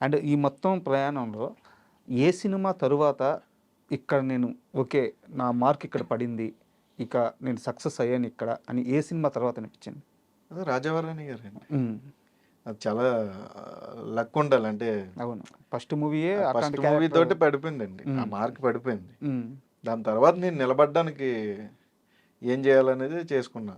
And ఈ మొత్తం ప్రయాణంలో ఏ సినిమా తరువాత ఇక్కడ నేను ఓకే నా మార్క్ ఇక్కడ పడింది ఇక నేను సక్సెస్ అయ్యాను ఇక్కడ అని ఏ సినిమా తర్వాత అనిపించింది? అదే రాజావారాణి గారు అది చాలా లక్ ఉండాలి అంటే అవును. ఫస్ట్ మూవీయే ఫస్ట్ మూవీ తోటి పడిపోయిందండి. ఆ. మార్క్ పడిపోయింది. దాని తర్వాత నేను నిలబడడానికి ఏం చేయాలనేది చేసుకున్నా.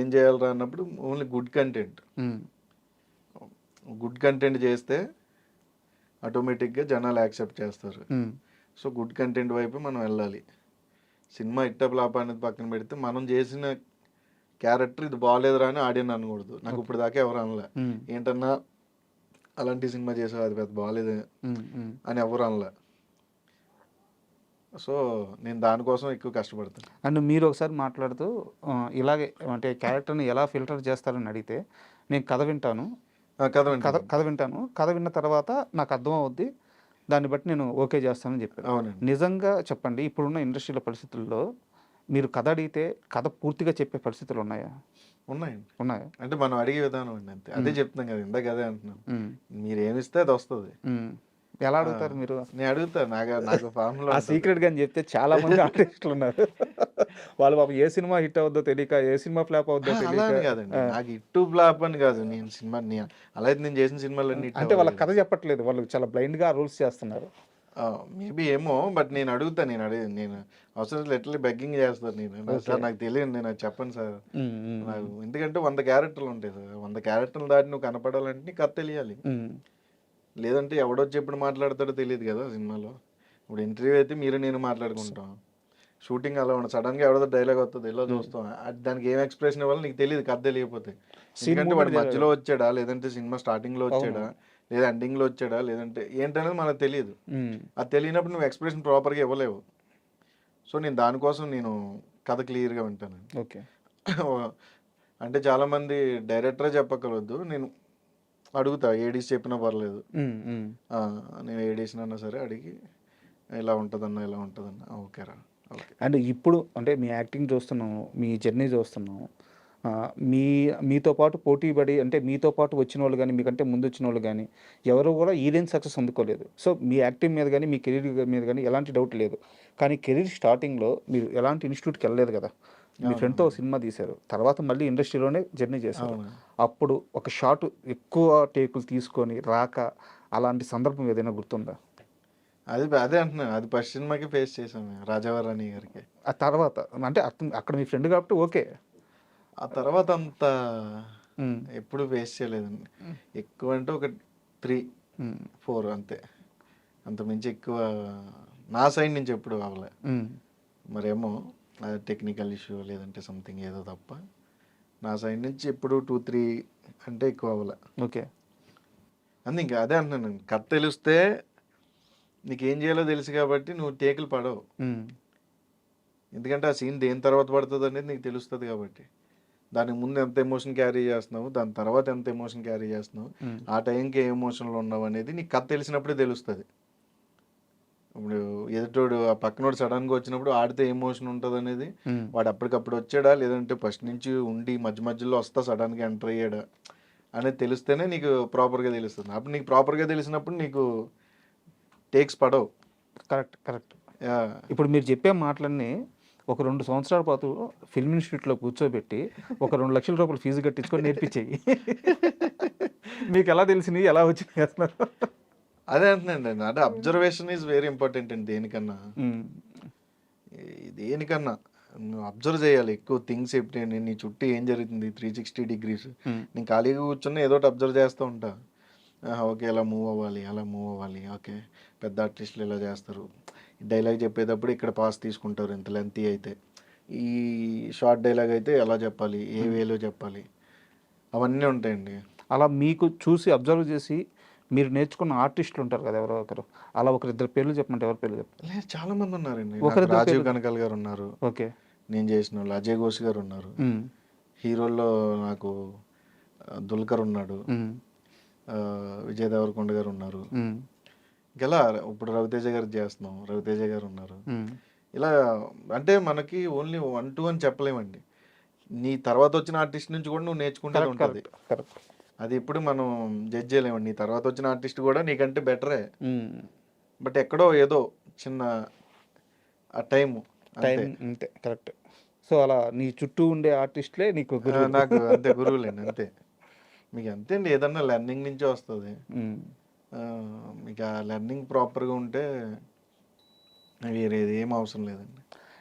ఏం చేయాలరా అన్నప్పుడు only good content. Good content చేస్తే ఆటోమేటిక్గా జనాలు యాక్సెప్ట్ చేస్తారు. సో గుడ్ కంటెంట్ వైపు మనం వెళ్ళాలి. సినిమా ఇట్ట ఫ్లాప్ అనేది పక్కన పెడితే మనం చేసిన క్యారెక్టర్ ఇది బాగాలేదురా అని ఆడియన్ అనకూడదు. నాకు ఇప్పుడు దాకా ఎవరు అనలే. ఏంటన్నా అలాంటి సినిమా చేసావు అది పెద్ద బాగాలేదు అని ఎవరు అనలే. సో నేను దానికోసం ఎక్కువ కష్టపడతాను. అండ్ మీరు ఒకసారి మాట్లాడుతూ ఇలాగే అంటే క్యారెక్టర్ని ఎలా ఫిల్టర్ చేస్తారని అడిగితే నేను కథ వింటాను. కథ కథ వింటాను. కథ వింటాను. కథ విన్న తర్వాత నాకు అర్థం అవుద్ది దాన్ని బట్టి నేను ఓకే చేస్తానని చెప్పాను. అవునండి. నిజంగా చెప్పండి ఇప్పుడున్న ఇండస్ట్రీల పరిస్థితుల్లో మీరు కథ అడిగితే కథ పూర్తిగా చెప్పే పరిస్థితులు ఉన్నాయా? ఉన్నాయండి. ఉన్నాయా? అంటే మనం అడిగే విధానం అండి అంతే. అదే చెప్తున్నాం కదా ఇందాక అదే అంటున్నాం. మీరు ఏమిస్తే అది వస్తుంది. ఎలా అడుగుతారు మీరు? నేను అడుగుతాను నాకు నాకు ఫార్ములా ఆ సీక్రెట్గా చెప్తే చాలా మంది ఆర్టిస్టులు ఉన్నారు. వాళ్ళు పాపం ఏ సినిమా హిట్ అవుద్దో తెలియక ఏ సినిమా ఫ్లాప్ అవుద్దో అలా అని తెలియక కాదండి. నాకు ఇట్టు బ్లాప్ అని కాదు. నేను సినిమా నేను అలా అయితే నేను చేసిన సినిమాలన్నీ hit అంటే వాళ్ళ. కథ చెప్పట్లేదు. వాళ్ళు చాలా బ్లైండ్గా రూల్స్ చేస్తున్నారు. మేబీ ఏమో బట్ నేను అడుగుతా నేను అడిగి నేను అవసరం ఎట్లా బెగ్గింగ్ చేస్తాను నేను. సార్ నాకు తెలియదు నేను అది చెప్పను సార్. నాకు ఎందుకంటే వంద క్యారెక్టర్లు ఉంటాయి సార్. వంద క్యారెక్టర్లు దాటి నువ్వు కనపడాలంటే నీకు కథ తెలియాలి. లేదంటే ఎవడొచ్చి ఎప్పుడు మాట్లాడతాడో తెలియదు కదా సినిమాలో. ఇప్పుడు ఇంటర్వ్యూ అయితే మీరు నేను మాట్లాడుకుంటాం. షూటింగ్ అలా ఉండదు. సడన్గా ఎవడో డైలాగ్ వస్తుంది. ఇలా చూస్తాం? అది దానికి ఏం ఎక్స్ప్రెషన్ ఇవ్వాలి నీకు తెలియదు కథ తెలియకపోతే. ఎందుకంటే వాడు మధ్యలో వచ్చాడా? లేదంటే సినిమా స్టార్టింగ్లో వచ్చాడా? లేదా ఎండింగ్లో వచ్చాడా? లేదంటే ఏంటనేది మనకు తెలియదు. ఉమ్, అది తెలియనప్పుడు నువ్వు ఎక్స్ప్రెషన్ ప్రాపర్గా ఇవ్వలేవు. సో నేను దానికోసం నేను కథ క్లియర్గా వింటాను. ఓకే అంటే చాలామంది డైరెక్టరే చెప్పగలవద్దు నేను అడుగుతా ఏడీస్ చెప్పినా పర్లేదు. నేను ఏడీస్నన్నా సరే అడిగి ఇలా ఉంటుందన్నా ఇలా ఉంటుందన్నా ఓకేరా ఓకే అండ్ ఇప్పుడు అంటే మీ యాక్టింగ్ చూస్తున్నాము మీ జర్నీ చూస్తున్నాము ఆ, మీ మీతో పాటు పోటీ పడి అంటే మీతో పాటు వచ్చిన వాళ్ళు కానీ మీకంటే ముందు వచ్చిన వాళ్ళు కానీ ఎవరు కూడా ఈ రేంజ్ సక్సెస్ అందుకోలేదు. సో మీ యాక్టింగ్ మీద కానీ మీ కెరీర్ మీద కానీ ఎలాంటి డౌట్ లేదు. కానీ కెరీర్ స్టార్టింగ్లో మీరు ఎలాంటి ఇన్స్టిట్యూట్కి వెళ్ళలేదు కదా. మీ ఫ్రెండ్తో సినిమా తీశారు. తర్వాత మళ్ళీ ఇండస్ట్రీలోనే జర్నీ చేశారు. అప్పుడు ఒక షాట్ ఎక్కువ టేకులు తీసుకొని రాక అలాంటి సందర్భం ఏదైనా గుర్తుందా? అది అదే అంటున్నాను అది ఫస్ట్ సినిమాకి ఫేస్ మేము రాజావారాణి గారికి. ఆ తర్వాత అంటే అర్థం- అక్కడ మీ ఫ్రెండ్ కాబట్టి ఓకే. ఆ తర్వాత అంత ఎప్పుడు ఫేస్ చేయలేదండి ఎక్కువ అంటే ఒక త్రీ ఫోర్ అంతే. అంత మించి ఎక్కువ నా సైడ్ నుంచి ఎప్పుడు అవ్వలే ఉమ్. మరేమో టెక్నికల్ ఇష్యూ లేదంటే సంథింగ్ ఏదో తప్ప. నా సైడ్ నుంచి ఎప్పుడు టూ త్రీ అంటే ఎక్కువ అవ్వలే. ఓకే. అందు ఇంకా అదే అంటున్నాను కథ తెలిస్తే నీకు ఏం చేయాలో తెలుసు కాబట్టి నువ్వు టేకులు పడవు. ఎందుకంటే ఆ సీన్ దేని తర్వాత పడుతుంది అనేది నీకు తెలుస్తుంది కాబట్టి. దానికి ముందు ఎంత ఎమోషన్ క్యారీ చేస్తున్నావు దాని తర్వాత ఎంత ఎమోషన్ క్యారీ చేస్తున్నావు. ఆ టైంకి ఏ ఎమోషన్లో ఉన్నావు అనేది నీకు కథ తెలిసినప్పుడే తెలుస్తుంది. ఇప్పుడు ఎదుటోడు ఆ పక్కనోడు సడన్గా వచ్చినప్పుడు ఆడితే ఎమోషన్ ఉంటుంది అనేది. వాడు అప్పటికప్పుడు వచ్చాడా? లేదంటే ఫస్ట్ నుంచి ఉండి మధ్య మధ్యలో వస్తా సడన్గా ఎంటర్ అయ్యాడా? అనేది తెలిస్తేనే నీకు ప్రాపర్గా తెలుస్తుంది. అప్పుడు నీకు ప్రాపర్గా తెలిసినప్పుడు నీకు టేక్స్ పడవు. Correct correct. ఇప్పుడు మీరు చెప్పే మాటలన్నీ ఒక రెండు సంవత్సరాల పాటు ఫిల్మ్ ఇన్స్టిట్యూట్లో కూర్చోబెట్టి ఒక రెండు లక్షల రూపాయలు ఫీజు కట్టించుకొని నేర్పించేయి. మీకు ఎలా తెలిసినాయి ఎలా వచ్చినాయి అసలు? అదే అంటున్నాను అంటే అబ్జర్వేషన్ ఈజ్ వెరీ ఇంపార్టెంట్ అండి దేనికన్నా. దేనికన్నా. నువ్వు అబ్జర్వ్ చేయాలి. ఎక్కువ థింగ్స్ ఎప్పుడు నీ చుట్టూ ఏం జరుగుతుంది? త్రీ సిక్స్టీ డిగ్రీస్ నేను ఖాళీగా కూర్చొని ఏదో ఒకటి అబ్జర్వ్ చేస్తూ ఉంటా. ఓకే ఇలా మూవ్ అవ్వాలి అలా మూవ్ అవ్వాలి. ఓకే పెద్ద ఆర్టిస్టులు ఇలా చేస్తారు. డైలాగ్ చెప్పేటప్పుడు ఇక్కడ పాస్ తీసుకుంటారు. ఇంత లెంతీ అయితే. ఈ షార్ట్ డైలాగ్ అయితే ఎలా చెప్పాలి? ఏ వేలో చెప్పాలి? అవన్నీ ఉంటాయండి. అలా మీకు చూసి అబ్జర్వ్ చేసి మీరు నేర్చుకున్న ఆర్టిస్టులు ఉంటారు కదా ఎవరో ఒకరు. అలా ఒకరిద్దరు పేర్లు చెప్పమంటే ఎవరి పేర్లు లేదు చాలా మంది ఉన్నారండి. ఒకరిద్దరు నాకు రాజీవ్ కనకాల్ గారు ఉన్నారు. ఓకే. నేను చేసిన వాళ్ళు. అజయ్ ఘోష్ గారు ఉన్నారు. హీరోల్లో నాకు దుల్కర్ ఉన్నాడు. విజయ్ దేవరకొండ గారు ఉన్నారు. ఇలా ఇప్పుడు రవితేజ గారు చేస్తున్నాం. రవితేజ గారు ఉన్నారు. ఇలా అంటే మనకి ఓన్లీ వన్ టూ అని చెప్పలేమండి. నీ తర్వాత వచ్చిన ఆర్టిస్ట్ నుంచి కూడా నువ్వు నేర్చుకుంటే ఉంటుంది. అది ఇప్పుడు మనం జడ్జ్ చేయలేమండి. నీ తర్వాత వచ్చిన ఆర్టిస్ట్ కూడా నీకంటే బెటరే బట్ ఎక్కడో ఏదో చిన్న ఆ టైం టైం అంతే కరెక్ట్ సో అలా నీ చుట్టూ ఉండే ఆర్టిస్ట్లే నీకు నాకు అంతే గురువులేండి అంతే. మీకు అంతే అండి ఏదన్నా లెర్నింగ్ నుంచే వస్తుంది. మీకు ఆ లెర్నింగ్ ప్రాపర్గా ఉంటే వేరేది ఏం అవసరం లేదండి.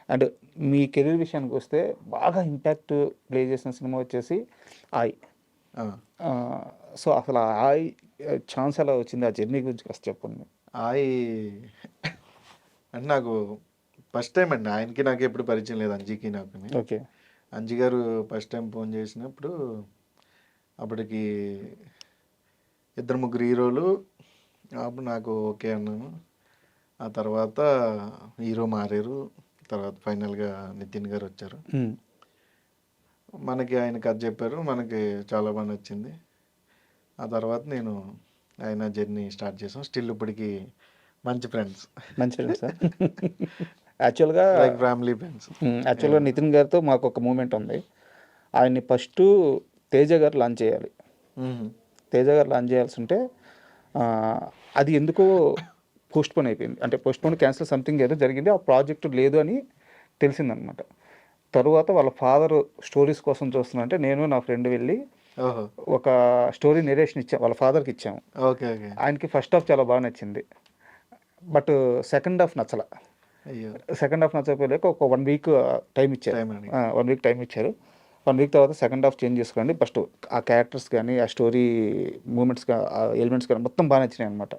అండ్ మీ కెరీర్ విషయానికి వస్తే బాగా ఇంపాక్ట్ ప్లే చేసిన సినిమా వచ్చేసి ఆయ్ సో అసలు ఆయ్ ఛాన్స్ ఎలా వచ్చింది? ఆ జర్నీ గురించి కాస్త చెప్పండి. ఆయి అంటే నాకు ఫస్ట్ టైం అండి. ఆయనకి నాకు ఎప్పుడు పరిచయం లేదు అంజీకి నాకు ఓకే. అంజి గారు ఫస్ట్ టైం ఫోన్ చేసినప్పుడు అప్పటికి ఇద్దరు ముగ్గురు హీరోలు అప్పుడు నాకు ఓకే అన్నాను. ఆ తర్వాత హీరో మారారు. తర్వాత ఫైనల్గా నితిన్ గారు వచ్చారు. మనకి ఆయన కథ చెప్పారు మనకి చాలా బాగా నచ్చింది. ఆ తర్వాత నేను ఆయన జర్నీ స్టార్ట్ చేసాం. స్టిల్ ఇప్పటికి మంచి ఫ్రెండ్స్ మంచిది సార్ యాక్చువల్గా లైక్ ఫ్యామిలీ ఫ్రెండ్స్ యాక్చువల్గా నితిన్ గారితో మాకు ఒక మూమెంట్ ఉంది. ఆయన్ని ఫస్ట్ తేజ గారు లాంచ్ చేయాలి. తేజ గారు లాంచ్ చేయాల్సి ఉంటే అది ఎందుకో పోస్ట్ పోన్ అయిపోయింది. అంటే పోస్ట్ పోన్ క్యాన్సిల్ సంథింగ్ ఏదో జరిగింది. ఆ ప్రాజెక్ట్ లేదు అని తెలిసిందనమాట. తరువాత వాళ్ళ ఫాదర్ స్టోరీస్ కోసం చూస్తున్నా నేను నా ఫ్రెండ్ వెళ్ళి ఒక స్టోరీ నెరేషన్ ఇచ్చాం వాళ్ళ ఫాదర్కి ఇచ్చాము. Okay okay. ఆయనకి ఫస్ట్ హాఫ్ చాలా బాగా నచ్చింది. బట్ సెకండ్ హాఫ్ నచ్చల. సెకండ్ హాఫ్ నచ్చకపోలేక ఒక వన్ వీక్ టైం ఇచ్చారు. వన్ వీక్ టైం ఇచ్చారు. వన్ వీక్ తర్వాత సెకండ్ హాఫ్ చేంజ్ చేసుకోండి. ఫస్ట్ ఆ క్యారెక్టర్స్ కానీ ఆ స్టోరీ మూమెంట్స్ ఆ ఎలిమెంట్స్ కానీ మొత్తం బాగా నచ్చినాయి అనమాట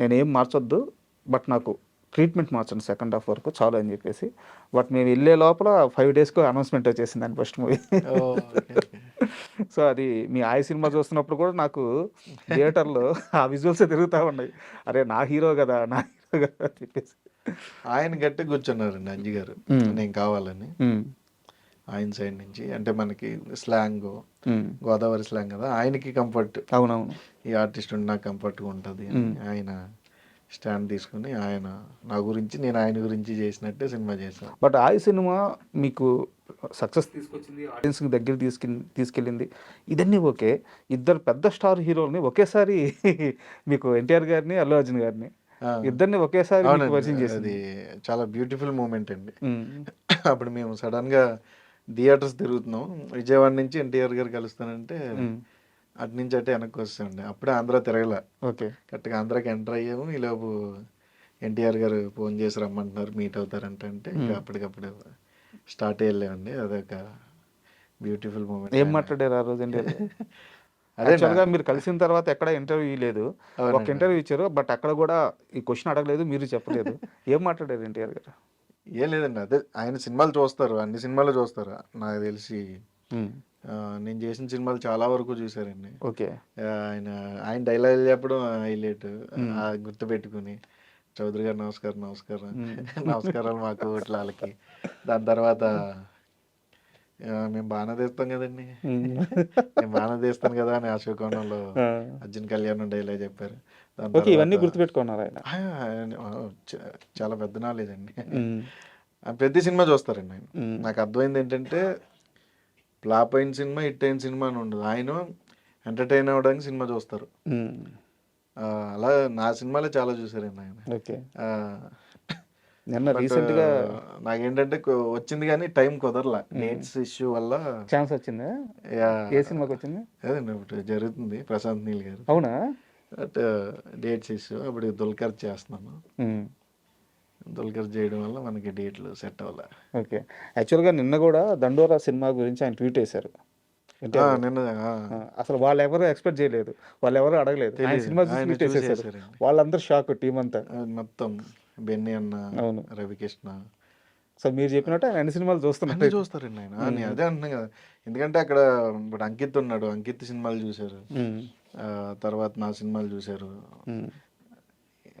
నేను ఏం మార్చొద్దు బట్ నాకు ట్రీట్మెంట్ మార్చండి సెకండ్ హాఫ్ వరకు చాలు అని చెప్పేసి. బట్ మేము వెళ్ళే లోపల ఫైవ్ డేస్కి అనౌన్స్మెంట్ వచ్చేసింది దాని ఫస్ట్ మూవీ. సో అది మీ ఆయ సినిమా చూస్తున్నప్పుడు కూడా నాకు థియేటర్లో ఆ విజువల్స్ తిరుగుతూ ఉన్నాయి. అరే నా హీరో కదా నా హీరో కదా అని చెప్పేసి. ఆయన గట్టి కూర్చున్నారండి అంజి గారు. నేను కావాలని. ఆయన సైడ్ నుంచి. అంటే మనకి స్లాంగ్ గోదావరి స్లాంగ్ కదా ఆయనకి కంఫర్ట్. అవునవును. ఈ ఆర్టిస్ట్ ఉండి నాకు కంఫర్ట్గా ఉంటుంది ఆయన స్టాండ్ తీసుకుని ఆయన నా గురించి నేను ఆయన గురించి చేసినట్టే సినిమా చేశాను బట్ ఆ సినిమా మీకు సక్సెస్ తీసుకొచ్చింది ఆడియన్స్కి దగ్గర తీసుకెళ్ళి తీసుకెళ్ళింది. ఇదన్నీ ఓకే. ఇద్దరు పెద్ద స్టార్ హీరోల్ని ఒకేసారి మీకు ఎన్టీఆర్ గారిని అల్లు అర్జున్ గారిని. ఇద్దరిని ఒకేసారి పరిచయం చేసింది. అది చాలా బ్యూటిఫుల్ మూమెంట్ అండి. అప్పుడు మేము సడన్గా థియేటర్స్ తిరుగుతున్నాం. విజయవాడ నుంచి ఎన్టీఆర్ గారు కలుస్తానంటే అటు నుంచి అటే వెనక్కి వస్తాండి అప్పుడే ఆంధ్ర తిరగల. ఓకే. కరెక్ట్గా ఆంధ్రాకి ఎంటర్ అయ్యాము. ఈలోపు ఎన్టీఆర్ గారు ఫోన్ చేసి రమ్మంటున్నారు మీట్ అవుతారంట అంటే ఇంకా అప్పటికప్పుడు స్టార్ట్ వెళ్ళామండి అదొక బ్యూటిఫుల్ మూమెంట్ ఏం మాట్లాడారు ఆ రోజు ఎన్టీఆర్ అదే మీరు కలిసిన తర్వాత ఎక్కడ ఇంటర్వ్యూ లేదు ఒక ఇంటర్వ్యూ ఇచ్చారు బట్ అక్కడ కూడా ఈ క్వశ్చన్ అడగలేదు మీరు చెప్పలేదు. ఏం మాట్లాడారు ఎన్టీఆర్ గారు? ఏం లేదండి అదే ఆయన సినిమాలు చూస్తారు అన్ని సినిమాలు చూస్తారు నాకు తెలిసి నేను చేసిన సినిమాలు చాలా వరకు చూసారండి ఓకే. ఆయన ఆయన డైలాగ్ చెప్పడం హైలైట్ గుర్తు పెట్టుకుని చౌదరి గారు నమస్కారం నమస్కారం. నమస్కారాలు మాకు వాళ్ళకి దాని తర్వాత మేము బాగానే తీస్తాం కదండి. నేను బాగానే తీస్తాను కదా అని అశోకోణంలో అర్జున్ కళ్యాణ్ డైలాగ్ చెప్పారు. ఓకే ఇవన్నీ గుర్తుపెట్టుకున్నారు ఆయన. చాలా పెద్ద నాలెడ్జ్ అండి. ప్రతి సినిమా చూస్తారండి ఆయన. నాకు అర్థమైంది ఏంటంటే ఫ్లాప్ అయిన సినిమా హిట్ అయిన సినిమా అని ఉండదు. ఆయన ఎంటర్టైన్ అవ్వడానికి సినిమా చూస్తారు. అలా నా సినిమాలే చాలా చూసారండి ఆయన. నిన్న but, రీసెంట్గా నాకేంటంటే వచ్చింది కానీ టైం కుదరలా. డేట్స్ ఇష్యూ వల్ల ఛాన్స్ వచ్చిందా? ఏ సినిమాకి వచ్చింది? అదేండి ఇప్పుడు జరుగుతుంది ప్రశాంత్ నీల్ గారు. అవునా? డేట్స్ ఇష్యూ అప్పుడు దుల్కర్ చేస్తున్నాను. దుల్కర్ చేయడం వల్ల మనకి డేట్లు సెట్ అవ్వాలి. ఓకే. యాక్చువల్గా నిన్న కూడా దండోరా సినిమా గురించి ఆయన ట్వీట్ చేశారు నిన్న అసలు వాళ్ళు ఎవరు ఎక్స్పెక్ట్ చేయలేదు. వాళ్ళు ఎవరు అడగలేదు. సినిమా. వాళ్ళందరూ షాక్ టీం అంతా మొత్తం బెన్నీ అన్న అవును. రవికృష్ణ. సో మీరు చెప్పినట్టు ఆయన అన్ని సినిమాలు చూస్తున్నారు చూస్తారండి ఆయన. నేను అదే అంటున్నాను కదా. ఎందుకంటే అక్కడ ఇప్పుడు అంకిత్ ఉన్నాడు. అంకిత్ సినిమాలు చూశారు. తర్వాత నా సినిమాలు చూశారు.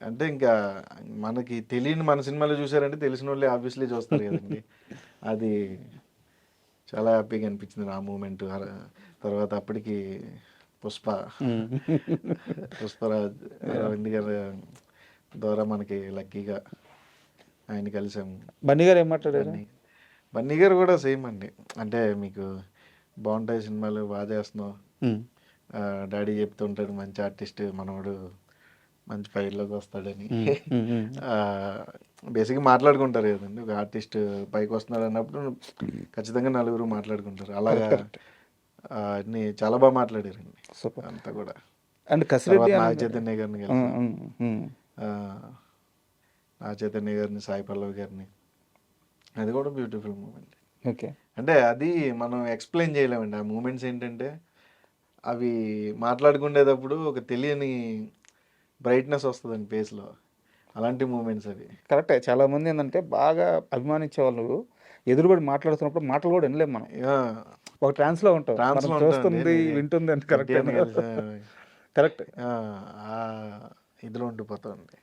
అంటే ఇంకా మనకి తెలియని మన సినిమాలు చూసారంటే తెలిసిన వాళ్ళే ఆబ్వియస్లీ చూస్తారు కదండి. అది చాలా హ్యాపీగా అనిపించింది ఆ మూమెంట్. తర్వాత అప్పటికి పుష్ప. పుష్పరాజ్ అరవింద్ గారి ద్వారా మనకి లక్కీగా ఆయన కలిసాము బన్నీ గారు ఏం మాట్లాడారు? బన్నీ గారు కూడా సేమ్ అండి. అంటే మీకు బాగుంటాయి సినిమాలు బాగా చేస్తున్నావు. డాడీ చెప్తుంటాడు మంచి ఆర్టిస్ట్ మనోడు మంచి ఫైల్లోకి వస్తాడని. బేసిక్గా మాట్లాడుకుంటారు కదండి ఒక ఆర్టిస్ట్ పైకి వస్తున్నాడు అన్నప్పుడు ఖచ్చితంగా నలుగురు మాట్లాడుకుంటారు. అలాగా అన్ని చాలా బాగా మాట్లాడారండి. అంతా కూడా. అండ్ కసిరెడ్డి నాగ చైతన్య గారిని. నాగ చైతన్య గారిని సాయి పల్లవి గారిని. అది కూడా బ్యూటిఫుల్ మూమెంట్ ఓకే. అంటే అది మనం ఎక్స్ప్లెయిన్ చేయలేమండి. ఆ మూమెంట్స్ ఏంటంటే అవి మాట్లాడుకునేటప్పుడు ఒక తెలియని బ్రైట్నెస్ వస్తుందండి ఫేస్లో అలాంటి మూమెంట్స్ అవి. కరెక్టే చాలా మంది ఏంటంటే బాగా అభిమానించే వాళ్ళు ఎదురుబడి మాట్లాడుతున్నప్పుడు మాటలు కూడా వినలేం మనం. ఒక ట్రాన్స్లో ఉంటాం. చూస్తుంది. వింటుంది అంటే కరెక్ట్ కరెక్ట్ ఇదిలో ఉండిపోతుంది